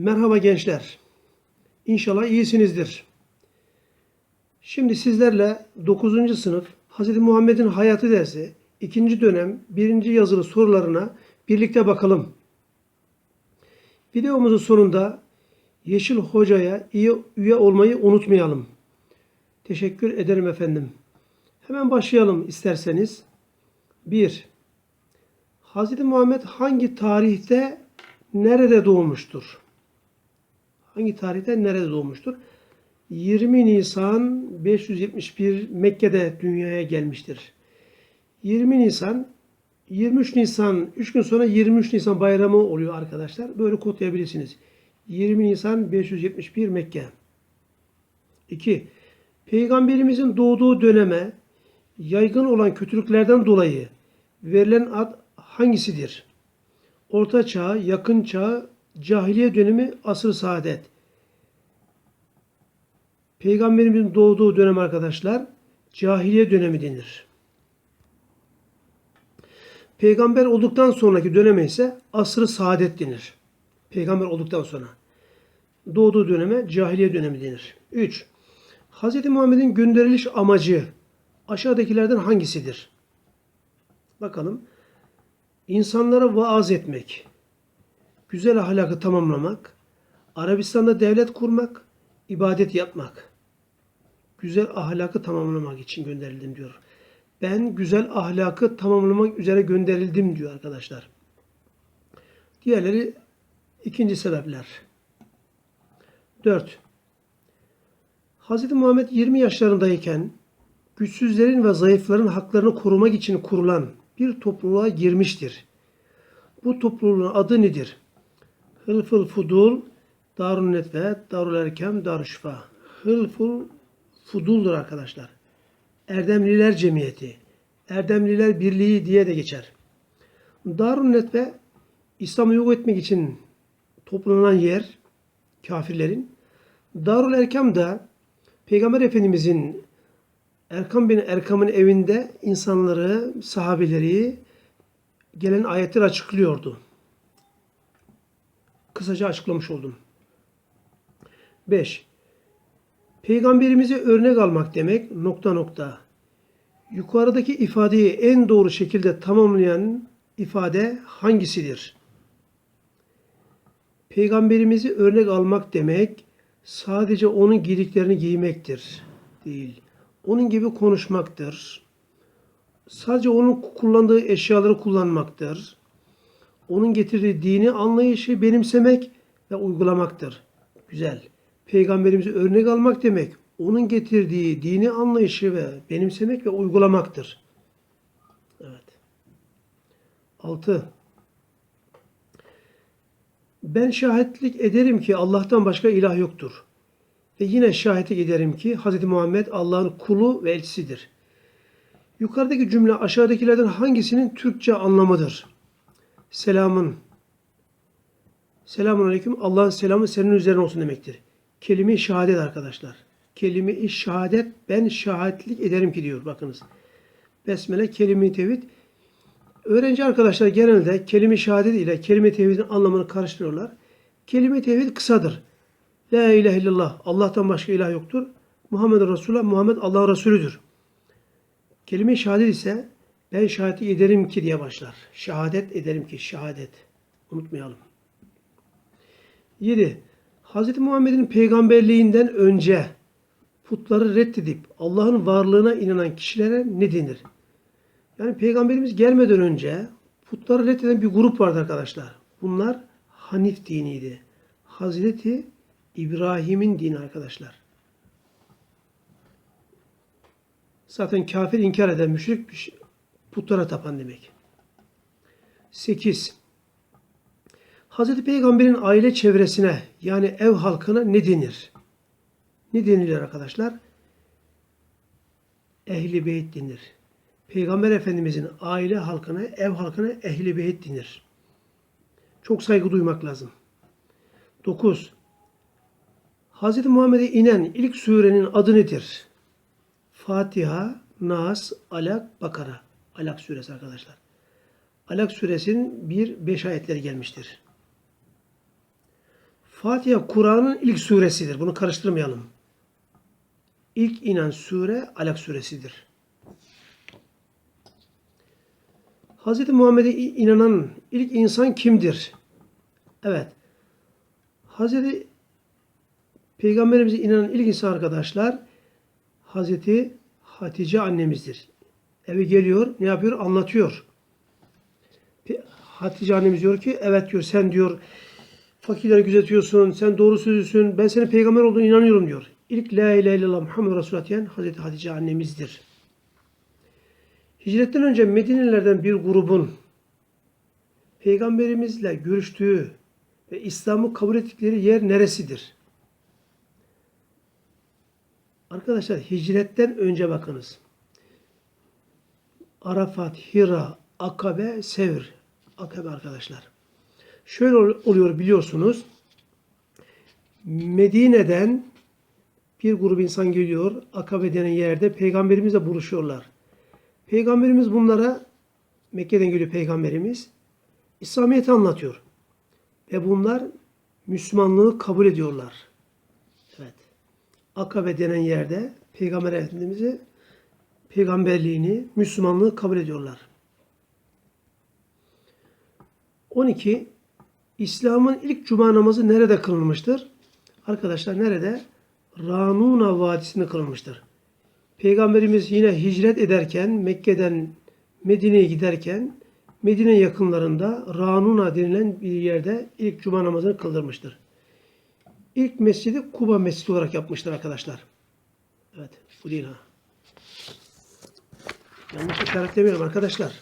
Merhaba gençler. İnşallah iyisinizdir. Şimdi sizlerle 9. sınıf Hz. Muhammed'in hayatı dersi 2. dönem 1. yazılı sorularına birlikte bakalım. Videomuzun sonunda Yeşil Hoca'ya iyi üye olmayı unutmayalım. Teşekkür ederim efendim. Hemen başlayalım isterseniz. 1. Hz. Muhammed hangi tarihte nerede doğmuştur? Hangi tarihte nerede doğmuştur? 20 Nisan 571 Mekke'de dünyaya gelmiştir. 20 Nisan 23 Nisan 3 gün sonra 23 Nisan bayramı oluyor arkadaşlar. Böyle kodlayabilirsiniz. 20 Nisan 571 Mekke. 2. Peygamberimizin doğduğu döneme yaygın olan kötülüklerden dolayı verilen ad hangisidir? Orta Çağ, Yakın Çağ, Cahiliye dönemi, Asr-ı Saadet. Peygamberimizin doğduğu dönem arkadaşlar cahiliye dönemi denir. Peygamber olduktan sonraki döneme ise asr-ı saadet denir. Peygamber olduktan sonra. Doğduğu döneme cahiliye dönemi denir. 3. Hz. Muhammed'in gönderiliş amacı aşağıdakilerden hangisidir? Bakalım. İnsanlara vaaz etmek, güzel ahlakı tamamlamak, Arabistan'da devlet kurmak, ibadet yapmak. Güzel ahlakı tamamlamak için gönderildim diyor. Ben güzel ahlakı tamamlamak üzere gönderildim diyor arkadaşlar. Diğerleri ikinci sebepler. 4. Hz. Muhammed 20 yaşlarındayken güçsüzlerin ve zayıfların haklarını korumak için kurulan bir topluluğa girmiştir. Bu topluluğun adı nedir? Hılful Fudul, Darun Netve, Darul Erkem, Darüşşifa. Hılful Fudul'dur arkadaşlar. Erdemliler Cemiyeti, Erdemliler Birliği diye de geçer. Darun Netve, İslam'ı yok etmek için toplanan yer, kafirlerin. Darul Erkam da Peygamber Efendimizin Erkam bin Erkam'ın evinde insanları, sahabeleri gelen ayetler açıklıyordu. Kısaca açıklamış oldum. 5. Peygamberimize örnek almak demek nokta nokta. Yukarıdaki ifadeyi en doğru şekilde tamamlayan ifade hangisidir? Peygamberimizi örnek almak demek sadece onun giydiklerini giymektir değil. Onun gibi konuşmaktır. Sadece onun kullandığı eşyaları kullanmaktır. Onun getirdiği dini anlayışı benimsemek ve uygulamaktır. Güzel. Peygamberimizi örnek almak demek, onun getirdiği dini anlayışı ve benimsemek ve uygulamaktır. Evet. 6. Ben şahitlik ederim ki Allah'tan başka ilah yoktur. Ve yine şahitlik ederim ki Hz. Muhammed Allah'ın kulu ve elçisidir. Yukarıdaki cümle aşağıdakilerden hangisinin Türkçe anlamıdır? Selamın. Selamun aleyküm. Allah'ın selamı senin üzerine olsun demektir. Kelime-i şehadet arkadaşlar. Kelime-i şehadet ben şahitlik ederim ki diyor bakınız. Besmele kelime-i tevhid. Öğrenci arkadaşlar genelde kelime-i şehadet ile kelime-i tevhidin anlamını karıştırıyorlar. Kelime-i tevhid kısadır. La ilahe illallah. Allah'tan başka ilah yoktur. Muhammed Resulullah. Muhammed Allah'ın Resulüdür. Kelime-i şehadet ise ben şahitlik ederim ki diye başlar. Şehadet ederim ki. Şehadet. Unutmayalım. 7. Hz. Muhammed'in peygamberliğinden önce putları reddedip Allah'ın varlığına inanan kişilere ne denir? Yani peygamberimiz gelmeden önce putları reddeden bir grup vardı arkadaşlar. Bunlar Hanif diniydi. Hazreti İbrahim'in dini arkadaşlar. Zaten kafir inkar eden müşrik putlara tapan demek. 8. Hazreti Peygamber'in aile çevresine yani ev halkına ne denir? Ne denilir arkadaşlar? Ehli beyt denir. Peygamber Efendimizin aile halkına, ev halkına ehli beyt denir. Çok saygı duymak lazım. 9. Hz. Muhammed'e inen ilk surenin adı nedir? Fatiha, Nas, Alak, Bakara. Alak suresi arkadaşlar. Alak suresinin bir beş ayetleri gelmiştir. Fatiha Kur'an'ın ilk suresidir. Bunu karıştırmayalım. İlk inen sure Alak suresidir. Hz. Muhammed'e inanan ilk insan kimdir? Evet. Hz. Peygamberimize inanan ilk insan arkadaşlar Hz. Hatice annemizdir. Eve geliyor, ne yapıyor? Anlatıyor. Hatice annemiz diyor ki, evet diyor, sen diyor fakirleri gözetiyorsun, sen doğru sözlüsün, ben senin peygamber olduğunu inanıyorum diyor. İlk La ilahe illallah Muhammed Resulullah diyen Hazreti Hatice annemizdir. Hicretten önce Medinelilerden bir grubun peygamberimizle görüştüğü ve İslam'ı kabul ettikleri yer neresidir? Arkadaşlar hicretten önce bakınız. Arafat, Hira, Akabe, Sevr. Akabe arkadaşlar. Şöyle ol- oluyor biliyorsunuz. Medine'den bir grup insan geliyor. Akabe denen yerde peygamberimizle buluşuyorlar. Peygamberimiz bunlara Mekke'den geliyor peygamberimiz. İslamiyet'i anlatıyor. Ve bunlar Müslümanlığı kabul ediyorlar. Evet. Akabe denen yerde Peygamber Efendimiz'i peygamberliğini, Müslümanlığı kabul ediyorlar. 12. İslam'ın ilk cuma namazı nerede kılınmıştır? Arkadaşlar nerede? Ranuna Vadisi'nde kılınmıştır. Peygamberimiz yine hicret ederken Mekke'den Medine'ye giderken Medine yakınlarında Ranuna denilen bir yerde ilk cuma namazını kıldırmıştır. İlk mescidi Kuba Mescidi olarak yapmıştır arkadaşlar. Evet, bu değil ha. Yanlış işaret demiyorum arkadaşlar.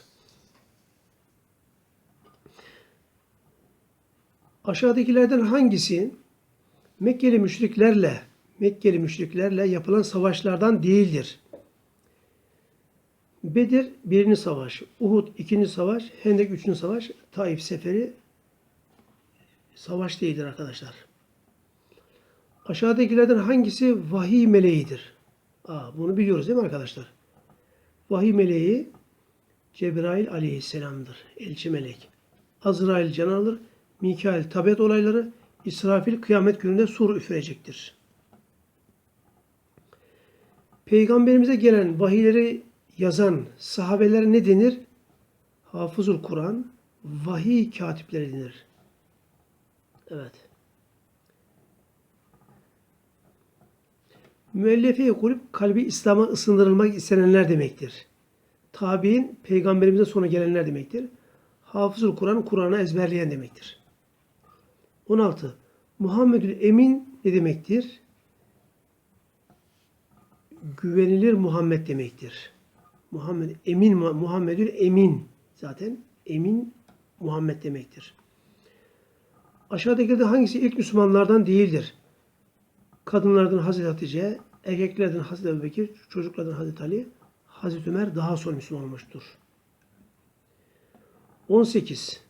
Aşağıdakilerden hangisi Mekkeli müşriklerle Mekkeli müşriklerle yapılan savaşlardan değildir? Bedir birinci savaş, Uhud ikinci savaş, Hendek üçüncü savaş, Taif seferi savaş değildir arkadaşlar. Aşağıdakilerden hangisi vahiy meleğidir? Aa, bunu biliyoruz değil mi arkadaşlar? Vahiy meleği Cebrail aleyhisselamdır. Elçi melek. Azrail can alır. Mikail tabiat olayları. İsrafil kıyamet gününde sur üfürecektir. Peygamberimize gelen vahiyleri yazan sahabelere ne denir? Hafızul Kur'an, vahiy katipleri denir. Evet. Müellefe kulüp kalbi İslam'a ısındırılmak istenenler demektir. Tabi'in peygamberimize sonra gelenler demektir. Hafızul Kur'an, Kur'an'ı ezberleyen demektir. 16. Muhammedül Emin ne demektir? Güvenilir Muhammed demektir. Muhammed Emin Muhammedül Emin zaten Emin Muhammed demektir. Aşağıdakilerden hangisi ilk Müslümanlardan değildir? Kadınlardan Hazreti Hatice, erkeklerden Hazreti Ebubekir, çocuklardan Hazreti Ali, Hazreti Ömer daha sonra Müslüman olmuştur. 18.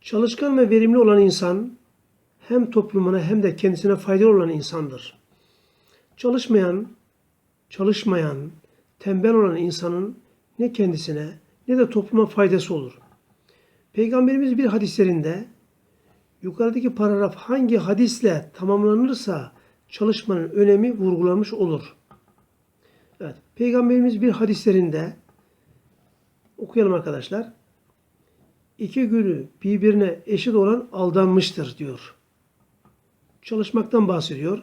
Çalışkan ve verimli olan insan hem toplumuna hem de kendisine faydalı olan insandır. Çalışmayan, çalışmayan, tembel olan insanın ne kendisine ne de topluma faydası olur. Peygamberimiz bir hadislerinde yukarıdaki paragraf hangi hadisle tamamlanırsa çalışmanın önemi vurgulanmış olur. Evet, Peygamberimiz bir hadislerinde okuyalım arkadaşlar. İki günü birbirine eşit olan aldanmıştır diyor. Çalışmaktan bahsediyor.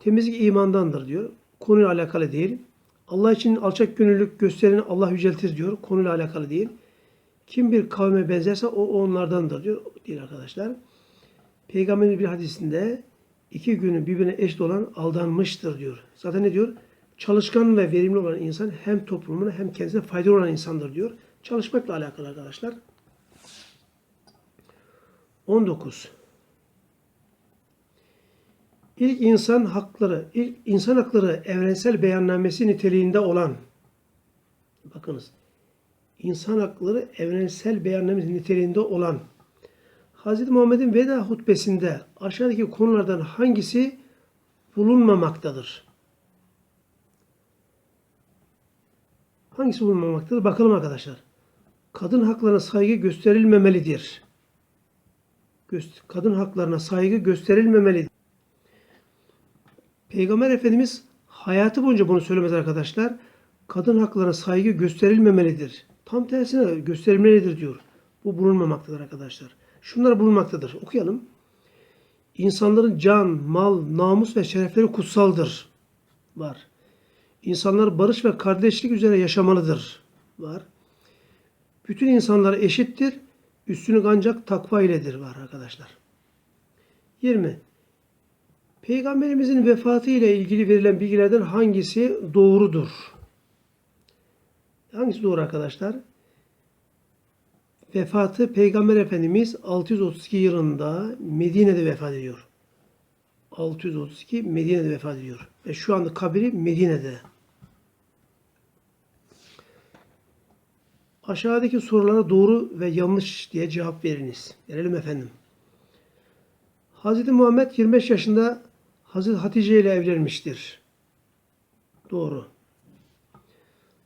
Temizlik imandandır diyor. Konuyla alakalı değil. Allah için alçak gönüllülük göstereni Allah yüceltir diyor. Konuyla alakalı değil. Kim bir kavme benzerse o onlardandır diyor. Değil arkadaşlar. Peygamberin bir hadisinde iki günü birbirine eşit olan aldanmıştır diyor. Zaten ne diyor? Çalışkan ve verimli olan insan hem toplumuna hem kendisine faydalı olan insandır diyor. Çalışmakla alakalı arkadaşlar. 19. İlk insan hakları, ilk insan hakları evrensel beyannamesi niteliğinde olan bakınız insan hakları evrensel beyannamesi niteliğinde olan Hz. Muhammed'in veda hutbesinde aşağıdaki konulardan hangisi bulunmamaktadır? Hangisi bulunmamaktadır? Bakalım arkadaşlar. Kadın haklarına saygı gösterilmemelidir. göst- kadın haklarına saygı gösterilmemelidir. Peygamber Efendimiz hayatı boyunca bunu söylemez arkadaşlar. Kadın haklarına saygı gösterilmemelidir. Tam tersine gösterilmelidir diyor. Bu bulunmamaktadır arkadaşlar. Şunlar bulunmaktadır. Okuyalım. İnsanların can, mal, namus ve şerefleri kutsaldır. Var. İnsanlar barış ve kardeşlik üzere yaşamalıdır. Var. Bütün insanlar eşittir. Üstünlük ancak takva iledir var arkadaşlar. 20. Peygamberimizin vefatı ile ilgili verilen bilgilerden hangisi doğrudur? Hangisi doğru arkadaşlar? Vefatı Peygamber Efendimiz 632 yılında Medine'de vefat ediyor. 632 Medine'de vefat ediyor. Ve şu anda kabri Medine'de. Aşağıdaki sorulara doğru ve yanlış diye cevap veriniz. Verelim efendim. Hz. Muhammed 25 yaşında Hz. Hatice ile evlenmiştir. Doğru.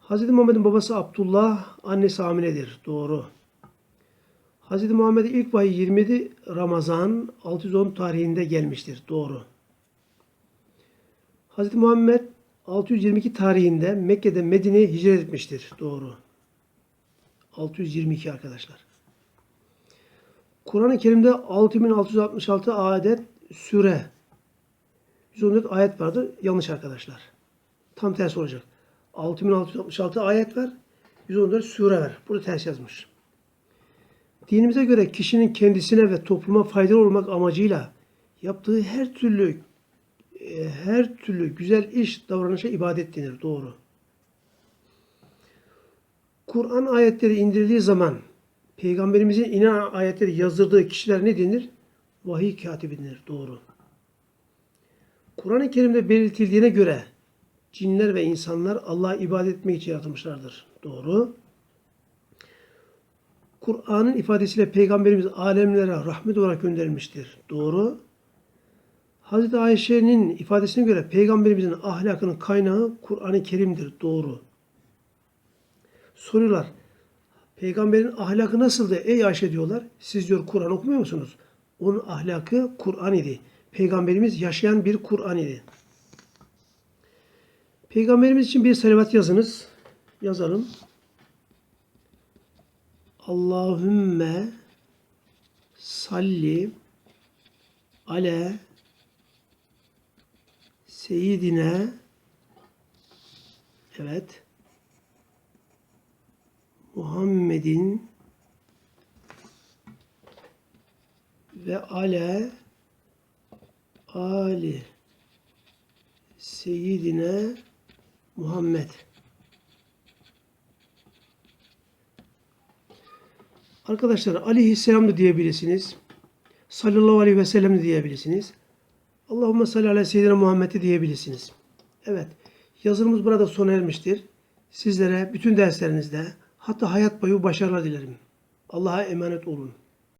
Hz. Muhammed'in babası Abdullah, annesi Amine'dir. Doğru. Hz. Muhammed'in ilk vahiy 27 Ramazan 610 tarihinde gelmiştir. Doğru. Hz. Muhammed 622 tarihinde Mekke'de Medine'ye hicret etmiştir. Doğru. 622 arkadaşlar. Kur'an-ı Kerim'de 6666 adet süre 114 ayet vardır. Yanlış arkadaşlar. Tam tersi olacak. 6666 ayet var. 114 sure var. Burada ters yazmış. Dinimize göre kişinin kendisine ve topluma faydalı olmak amacıyla yaptığı her türlü e, her türlü güzel iş davranışa ibadet denir. Doğru. Kur'an ayetleri indirildiği zaman Peygamberimizin inen ayetleri yazdırdığı kişiler ne denir? Vahiy katibi denir. Doğru. Kur'an-ı Kerim'de belirtildiğine göre cinler ve insanlar Allah'a ibadet etmek için yaratılmışlardır. Doğru. Kur'an'ın ifadesiyle Peygamberimiz alemlere rahmet olarak gönderilmiştir. Doğru. Hazreti Ayşe'nin ifadesine göre Peygamberimizin ahlakının kaynağı Kur'an-ı Kerim'dir. Doğru. Soruyorlar. Peygamberin ahlakı nasıldı? Ey Ayşe diyorlar. Siz diyor Kur'an okumuyor musunuz? Onun ahlakı Kur'an idi. Peygamberimiz yaşayan bir Kur'an idi. Peygamberimiz için bir salavat yazınız. Yazalım. Allahümme salli ale seyyidine evet Muhammedin ve ale ali seyyidine Muhammed. Arkadaşlar aleyhisselam da diyebilirsiniz. Sallallahu aleyhi ve sellem de diyebilirsiniz. Allahümme salli ala seyyidina Muhammed'i diyebilirsiniz. Evet. Yazılımız burada sona ermiştir. Sizlere bütün derslerinizde hatta hayat boyu başarılar dilerim. Allah'a emanet olun.